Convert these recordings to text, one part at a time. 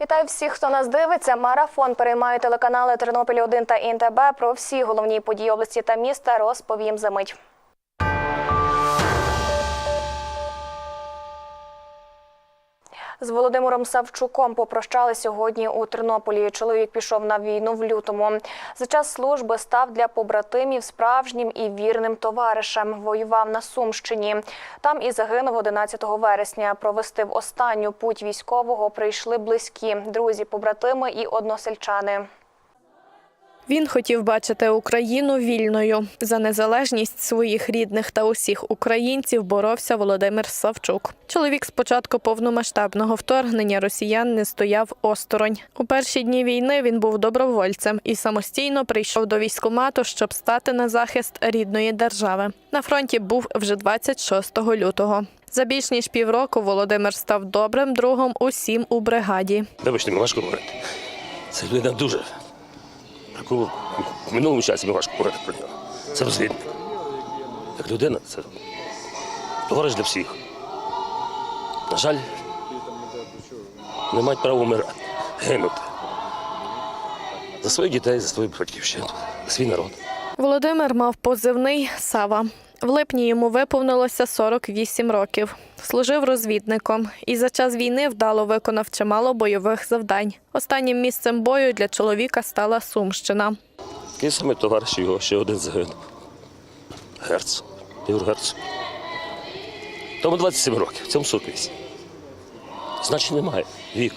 Вітаю всіх, хто нас дивиться. Марафон переймає телеканали Тернопіль 1 та ІНТБ. Про всі головні події області та міста розповім за мить. З Володимиром Савчуком попрощали сьогодні у Тернополі. Чоловік пішов на війну в лютому. За час служби став для побратимів справжнім і вірним товаришем. Воював на Сумщині. Там і загинув 11 вересня. Провести в останню путь військового прийшли близькі, друзі, побратими і односельчани. Він хотів бачити Україну вільною. За незалежність своїх рідних та усіх українців боровся Володимир Савчук. Чоловік з початку повномасштабного вторгнення росіян не стояв осторонь. У перші дні війни він був добровольцем і самостійно прийшов до військкомату, щоб стати на захист рідної держави. На фронті був вже 26 лютого. За більш ніж півроку Володимир став добрим другом усім у бригаді. Вибачте, важко говорити. Це людина дуже. Яку в минулому часі ми важко говорити про нього. Це розвідник. Як людина, це товариш для всіх. На жаль, не мають права вмирати, гинути. За своїх дітей, за свою батьківщину, за свій народ. Володимир мав позивний Сава. В липні йому виповнилося 48 років. Служив розвідником і за час війни вдало виконав чимало бойових завдань. Останнім місцем бою для чоловіка стала Сумщина. Такий самий товариш його ще один загинув. Герц. Ігор Герц. Тому 27 років, в цьому суквісі. Значить, немає віку.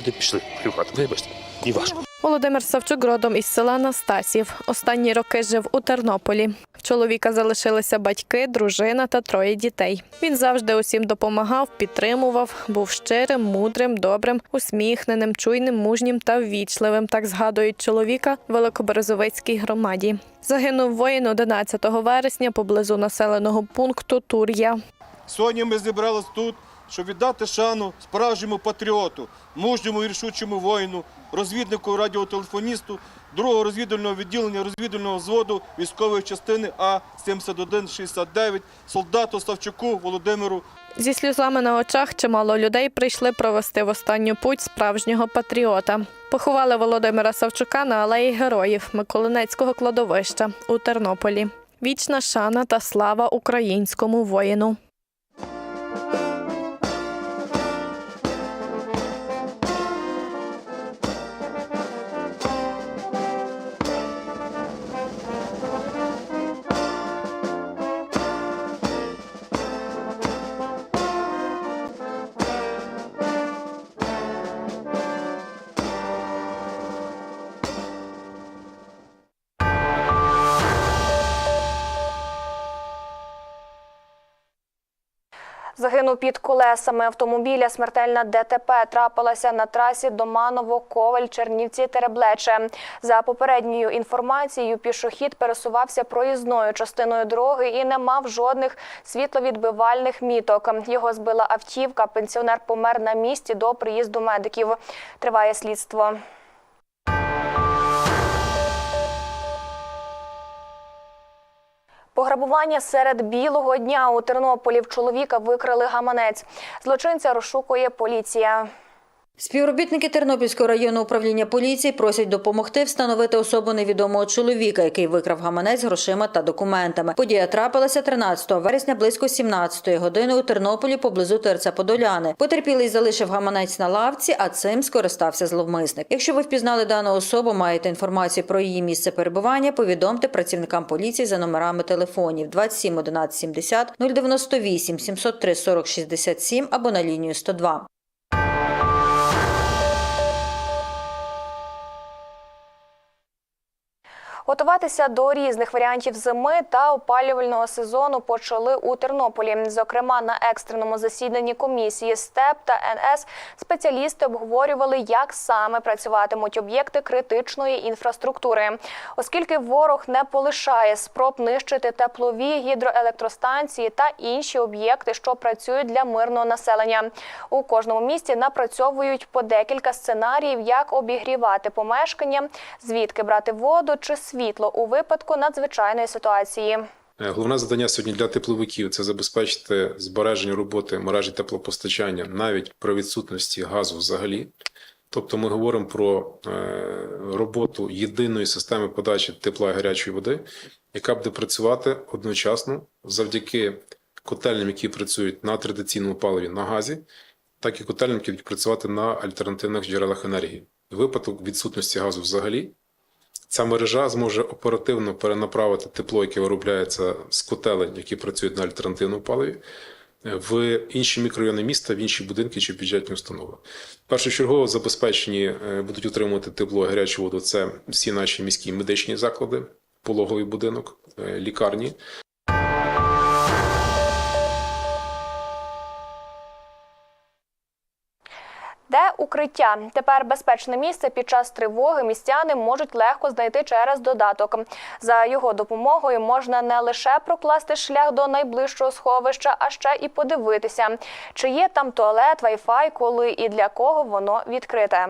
Люди пішли воювати. Вибачте, ні важко. Володимир Савчук родом із села Настасів. Останні роки жив у Тернополі. В чоловіка залишилися батьки, дружина та троє дітей. Він завжди усім допомагав, підтримував, був щирим, мудрим, добрим, усміхненим, чуйним, мужнім та ввічливим. Так згадують чоловіка в Великоберезовицькій громаді. Загинув воїн 11 вересня поблизу населеного пункту Тур'я. Сьогодні ми зібрались тут, щоб віддати шану справжньому патріоту, мужньому і рішучому воїну, розвіднику радіотелефоністу, другого розвідувального відділення розвідувального взводу військової частини А 7169 солдату Савчуку Володимиру Зі сльозами на очах чимало людей прийшли провести в останню путь справжнього патріота. Поховали Володимира Савчука на алеї героїв Миколинецького кладовища у Тернополі. Вічна шана та слава українському воїну. Загинув під колесами автомобіля. Смертельна ДТП трапилася на трасі Доманово Коваль Чернівці Тереблече. За попередньою інформацією, пішохід пересувався проїзною частиною дороги і не мав жодних світловідбивальних міток. Його збила автівка. Пенсіонер помер на місці до приїзду медиків. Триває слідство. Пограбування серед білого дня у Тернополі в чоловіка викрали гаманець. Злочинця розшукує поліція. Співробітники Тернопільського районного управління поліції просять допомогти встановити особу невідомого чоловіка, який викрав гаманець грошима та документами. Подія трапилася 13 вересня близько 17 години у Тернополі поблизу ТРЦ Подоляни. Потерпілий залишив гаманець на лавці, а цим скористався зловмисник. Якщо ви впізнали дану особу, маєте інформацію про її місце перебування, повідомте працівникам поліції за номерами телефонів 27 11 70 098 703 40 67 або на лінію 102. Готуватися до різних варіантів зими та опалювального сезону почали у Тернополі. Зокрема, на екстреному засіданні комісії СТЕП та НС спеціалісти обговорювали, як саме працюватимуть об'єкти критичної інфраструктури, оскільки ворог не полишає спроб нищити теплові гідроелектростанції та інші об'єкти, що працюють для мирного населення. У кожному місті напрацьовують по декілька сценаріїв, як обігрівати помешкання, звідки брати воду чи світло у випадку надзвичайної ситуації. Е, Головне завдання сьогодні для тепловиків це забезпечити збереження роботи мережі теплопостачання навіть при відсутності газу взагалі. Тобто ми говоримо про е, роботу єдиної системи подачі тепла і гарячої води, яка буде працювати одночасно завдяки котельням, які працюють на традиційному паливі на газі, так і котельням, які будуть працювати на альтернативних джерелах енергії. В випадку відсутності газу взагалі Ця мережа зможе оперативно перенаправити тепло, яке виробляється з котелень, які працюють на альтернативному паливі, в інші мікрорайони міста, в інші будинки чи бюджетні установи. Першочергово забезпечені е, будуть отримувати тепло і гарячу воду. Це всі наші міські медичні заклади, пологовий будинок, е, лікарні. Укриття? Тепер безпечне місце під час тривоги містяни можуть легко знайти через додаток. За його допомогою можна не лише прокласти шлях до найближчого сховища, а ще і подивитися, чи є там туалет, вайфай, коли і для кого воно відкрите.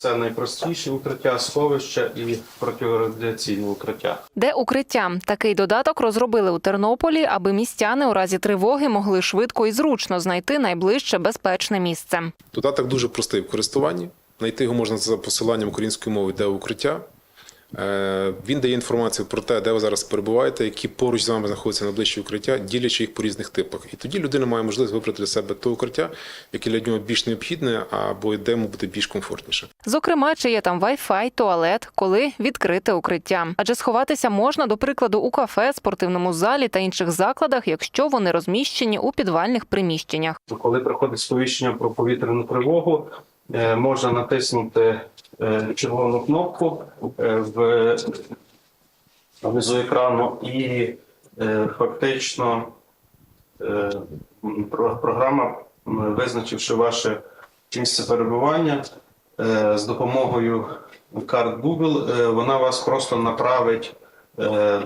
Це найпростіше укриття сховища і протирадіаційне укриття. Де укриття? Такий додаток розробили у Тернополі, аби містяни у разі тривоги могли швидко і зручно знайти найближче безпечне місце. Додаток дуже простий в користуванні. Знайти його можна за посиланням української мови, де укриття. Е, Він дає інформацію про те, де ви зараз перебуваєте, які поруч з вами знаходяться найближчі укриття, ділячи їх по різних типах. І тоді людина має можливість вибрати для себе те укриття, яке для нього більш необхідне, або де йому буде більш комфортніше. Зокрема, чи є там вай-фай, туалет, коли відкрите укриття. Адже сховатися можна, до прикладу, у кафе, спортивному залі та інших закладах, якщо вони розміщені у підвальних приміщеннях. Коли приходить сповіщення про повітряну тривогу, е, можна натиснути червону кнопку е, в внизу екрану і е, фактично е, програма, визначивши ваше місце перебування е, з допомогою карт Google, е, вона вас просто направить е,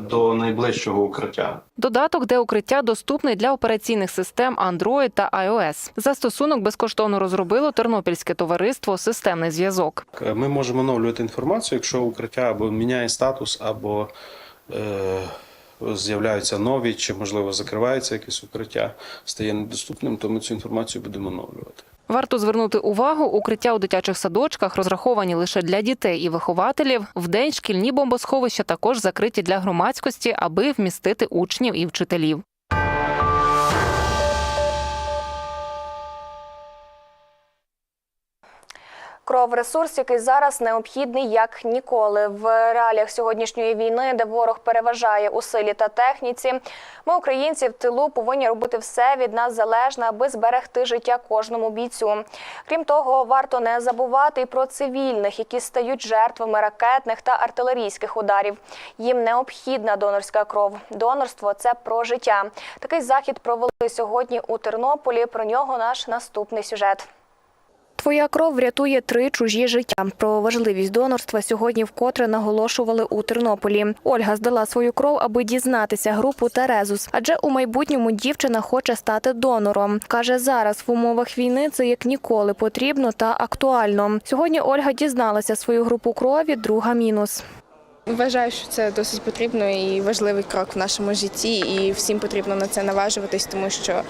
до найближчого укриття. Додаток, де укриття доступний для операційних систем Android та iOS. Застосунок безкоштовно розробило Тернопільське товариство Системний зв'язок. Е, Ми можемо оновлювати інформацію, якщо укриття або міняє статус, або е, з'являються нові, чи можливо закривається якесь укриття, стає недоступним, то ми цю інформацію будемо оновлювати. Варто звернути увагу, укриття у дитячих садочках розраховані лише для дітей і вихователів. Вдень шкільні бомбосховища також закриті для громадськості, аби вмістити учнів і вчителів. Кров ресурс, який зараз необхідний як ніколи в реаліях сьогоднішньої війни, де ворог переважає у силі та техніці. Ми, українці, в тилу повинні робити все від нас залежне, аби зберегти життя кожному бійцю. Крім того, варто не забувати і про цивільних, які стають жертвами ракетних та артилерійських ударів. Їм необхідна донорська кров. Донорство це про життя. Такий захід провели сьогодні у Тернополі. Про нього наш наступний сюжет. Твоя кров врятує три чужі життя. Про важливість донорства сьогодні вкотре наголошували у Тернополі. Ольга здала свою кров, аби дізнатися групу Терезус. Адже у майбутньому дівчина хоче стати донором. каже, зараз в умовах війни це як ніколи потрібно та актуально. Сьогодні Ольга дізналася свою групу крові. Друга мінус. Вважаю, що це досить потрібно і важливий крок в нашому житті, і всім потрібно на це наважуватись, тому що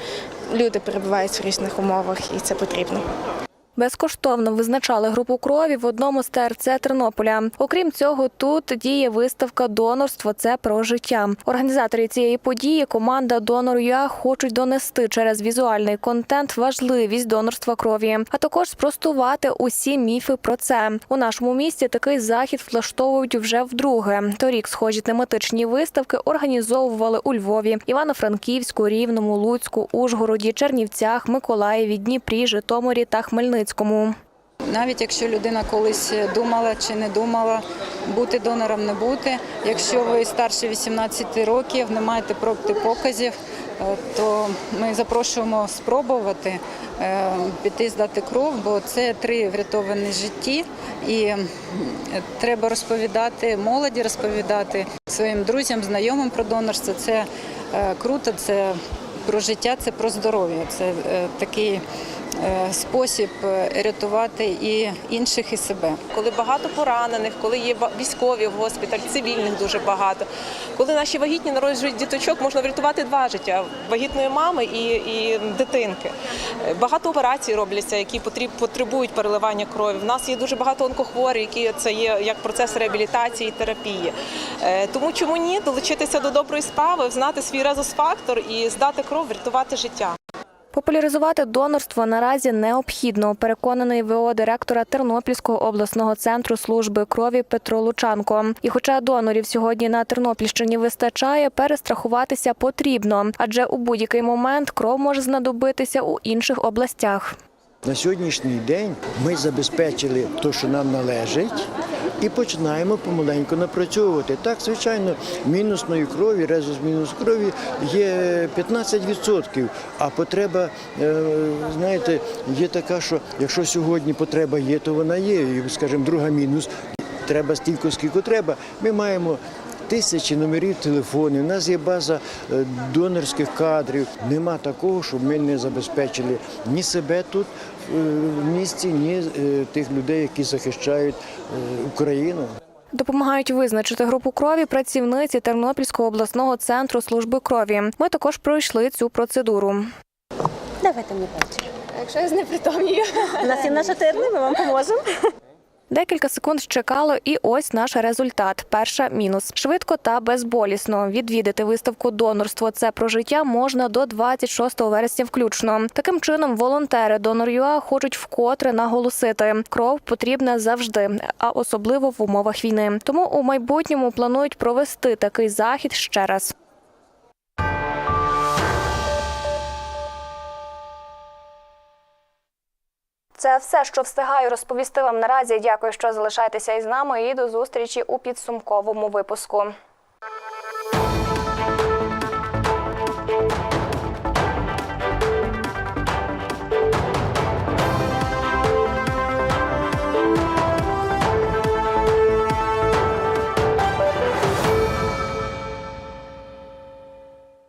люди перебувають в різних умовах, і це потрібно. Безкоштовно визначали групу крові в одному з ТРЦ Тернополя. Окрім цього, тут діє виставка Донорство це про життя. Організатори цієї події, команда Донор ЮА хочуть донести через візуальний контент важливість донорства крові, а також спростувати усі міфи про це. У нашому місті такий захід влаштовують вже вдруге. Торік схожі тематичні виставки організовували у Львові, Івано-Франківську, Рівному, Луцьку, Ужгороді, Чернівцях, Миколаєві, Дніпрі, Житомирі та Хмельницькому. Навіть якщо людина колись думала чи не думала бути донором, не бути. Якщо ви старше 18 років, не маєте протипоказів, е, то ми запрошуємо спробувати е, піти здати кров, бо це три врятовані житті, і треба розповідати молоді, розповідати своїм друзям, знайомим про донорство. Це е, круто, це про життя, це про здоров'я. Це такий спосіб е, рятувати і інших, і себе. коли багато поранених, коли є військові в госпіталь, цивільних дуже багато. Коли наші вагітні народжують діточок, можна врятувати два життя вагітної мами і, і дитинки. Е, Багато операцій робляться, які потребують переливання крові. В нас є дуже багато онкохворих, які це є як процес реабілітації і терапії. Е, Тому чому ні долучитися до доброї справи, знати свій резус-фактор і здати кров, врятувати життя. Популяризувати донорство наразі необхідно, переконаний ВО директора Тернопільського обласного центру служби крові Петро Лучанко. І хоча донорів сьогодні на Тернопільщині вистачає, перестрахуватися потрібно, адже у будь-який момент кров може знадобитися у інших областях. На сьогоднішній день ми забезпечили те, що нам належить, і починаємо помаленьку напрацьовувати. Так, звичайно, мінусної крові, резус мінус крові є 15%, а потреба, е, знаєте, є така, що якщо сьогодні потреба є, то вона є. І, скажімо, друга мінус, треба стільки, скільки треба. Ми маємо тисячі номерів телефонів, у нас є база е, донорських кадрів. Нема такого, щоб ми не забезпечили ні себе тут в місті, ні е, тих людей, які захищають е, Україну. Допомагають визначити групу крові працівниці Тернопільського обласного центру служби крові. Ми також пройшли цю процедуру. Давайте мені пальчик. Якщо я знепритомнію. У нас є наша терни, ми вам поможемо. Декілька секунд чекало, і ось наш результат. Перша мінус швидко та безболісно. Відвідати виставку донорство це про життя можна до 26 вересня включно. Таким чином, волонтери Донор.ЮА хочуть вкотре наголосити: кров потрібна завжди, а особливо в умовах війни. Тому у майбутньому планують провести такий захід ще раз. Це все, що встигаю розповісти вам наразі. Дякую, що залишаєтеся із нами. І до зустрічі у підсумковому випуску.